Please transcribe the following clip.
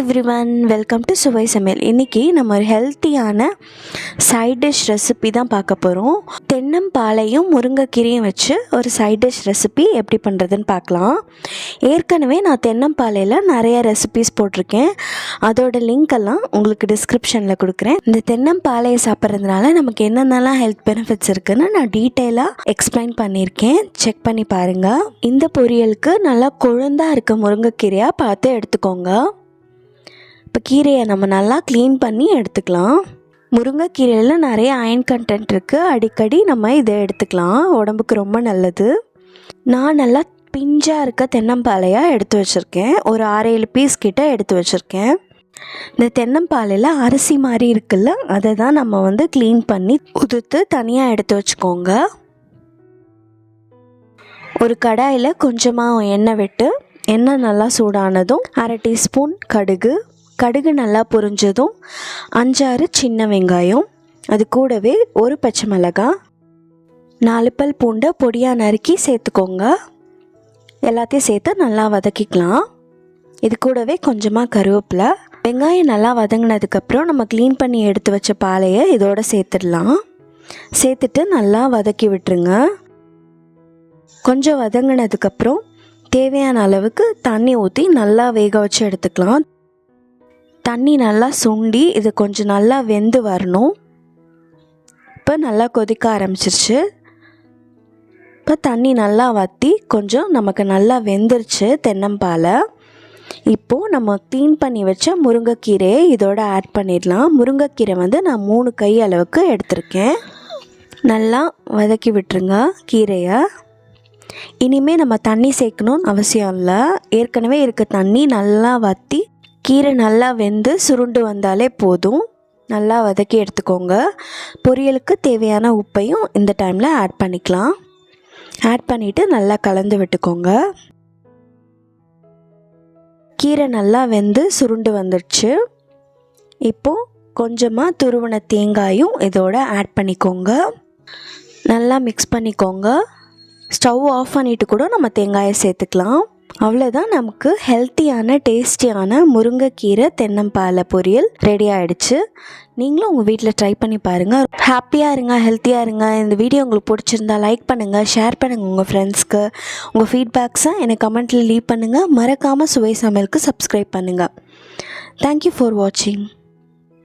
Every one welcome to சுவை சமையல் இன்றைக்கி நம்ம ஒரு ஹெல்த்தியான சைட் டிஷ் ரெசிபி தான் பார்க்க போகிறோம் தென்னம்பாலையும் முருங்கைக்கீரையும் வச்சு ஒரு சைட் டிஷ் ரெசிபி எப்படி பண்ணுறதுன்னு பார்க்கலாம். ஏற்கனவே நான் தென்னம்பாலையில் நிறைய ரெசிபிஸ் போட்டிருக்கேன். அதோட லிங்க் எல்லாம் உங்களுக்கு டிஸ்கிரிப்ஷனில் கொடுக்குறேன். இந்த தென்னம்பாலையை சாப்பிட்றதுனால நமக்கு என்னென்னலாம் ஹெல்த் பெனிஃபிட்ஸ் இருக்குதுன்னு நான் டீட்டெயிலாக எக்ஸ்பிளைன் பண்ணியிருக்கேன். செக் பண்ணி பாருங்கள் இந்த பொரியலுக்கு நல்லா கொழுந்தாக இருக்க முருங்கைக்கீரையாக பார்த்து எடுத்துக்கோங்க. இப்போ கீரையை நம்ம நல்லா க்ளீன் பண்ணி எடுத்துக்கலாம். முருங்கைக்கீரையில் நிறைய அயன் கண்டென்ட் இருக்குது அடிக்கடி நம்ம இதை எடுத்துக்கலாம். உடம்புக்கு ரொம்ப நல்லது. நான் நல்லா பிஞ்சாக இருக்க தென்னம்பாலையாக எடுத்து வச்சுருக்கேன். ஒரு ஆறு ஏழு பீஸ் கிட்ட எடுத்து வச்சுருக்கேன். இந்த தென்னம்பாலையில் அரிசி மாதிரி இருக்குல்ல அதை தான் நம்ம வந்து க்ளீன் பண்ணி உதுத்து தனியாக எடுத்து வச்சுக்கோங்க. ஒரு கடாயில் கொஞ்சமாக எண்ணெய் விட்டு எண்ணெய் நல்லா சூடானதும் அரை டீஸ்பூன் கடுகு கடுகு நல்லா பொரிஞ்சதும் அஞ்சாறு சின்ன வெங்காயம் அது கூடவே ஒரு பச்சை மிளகாய் நாலு பல் பூண்டை பொடியாக நறுக்கி சேர்த்துக்கோங்க. எல்லாத்தையும் சேர்த்து நல்லா வதக்கிக்கலாம். இது கூடவே கொஞ்சமாக கருவேப்பிலை. வெங்காயம் நல்லா வதங்கினதுக்கப்புறம் நம்ம க்ளீன் பண்ணி எடுத்து வச்ச பாலையை இதோடு சேர்த்துடலாம். சேர்த்துட்டு நல்லா வதக்கி விட்டுருங்க. கொஞ்சம் வதங்கினதுக்கப்புறம் தேவையான அளவுக்கு தண்ணி ஊற்றி நல்லா வேக வச்சு எடுத்துக்கலாம். தண்ணி நல்லா சுண்டி இது கொஞ்சம் நல்லா வெந்து வரணும். இப்போ நல்லா கொதிக்க ஆரம்பிச்சிருச்சு. இப்போ தண்ணி நல்லா வற்றி கொஞ்சம் நமக்கு நல்லா வெந்துருச்சு தென்னம்பாலை. இப்போது நம்ம க்ளீன் பண்ணி வச்ச முருங்கைக்கீரையை இதோட ஆட் பண்ணிடலாம். முருங்கைக்கீரை வந்து நான் மூணு கை அளவுக்கு எடுத்திருக்கேன். நல்லா வதக்கி விட்டுருங்க கீரையை. இனிமேல் நம்ம தண்ணி சேர்க்கணும்னு அவசியம் இல்லை. ஏற்கனவே இருக்க தண்ணி நல்லா வற்றி கீரை நல்லா வெந்து சுருண்டு வந்தாலே போதும். நல்லா வதக்கி எடுத்துக்கோங்க. பொரியலுக்கு தேவையான உப்பையும் இந்த டைமில் ஆட் பண்ணிக்கலாம். ஆட் பண்ணிவிட்டு நல்லா கலந்து விட்டுக்கோங்க. கீரை நல்லா வெந்து சுருண்டு வந்துடுச்சு இப்போது கொஞ்சமாக துருவன தேங்காயும் இதோட ஆட் பண்ணிக்கோங்க. நல்லா மிக்ஸ் பண்ணிக்கோங்க. ஸ்டவ் ஆஃப் பண்ணிவிட்டு கூட நம்ம தேங்காயை சேர்த்துக்கலாம். அவ்வளோதான் நமக்கு ஹெல்த்தியான டேஸ்டியான முருங்கைக்கீரை தென்னம்பாலை பொரியல் ரெடி ஆகிடுச்சு நீங்களும் உங்கள் வீட்டில் ட்ரை பண்ணி பாருங்கள் ஹாப்பியாக இருங்க ஹெல்த்தியாக இருங்க. இந்த வீடியோ உங்களுக்கு பிடிச்சிருந்தா லைக் பண்ணுங்கள் ஷேர் பண்ணுங்கள் உங்கள் ஃப்ரெண்ட்ஸ்க்கு உங்கள் ஃபீட்பேக்ஸை எனக்கு கமெண்ட்டில் லீவ் பண்ணுங்கள் மறக்காமல் சுவை சமையலுக்கு சப்ஸ்கிரைப் பண்ணுங்கள் தேங்க்யூ ஃபார் வாட்சிங்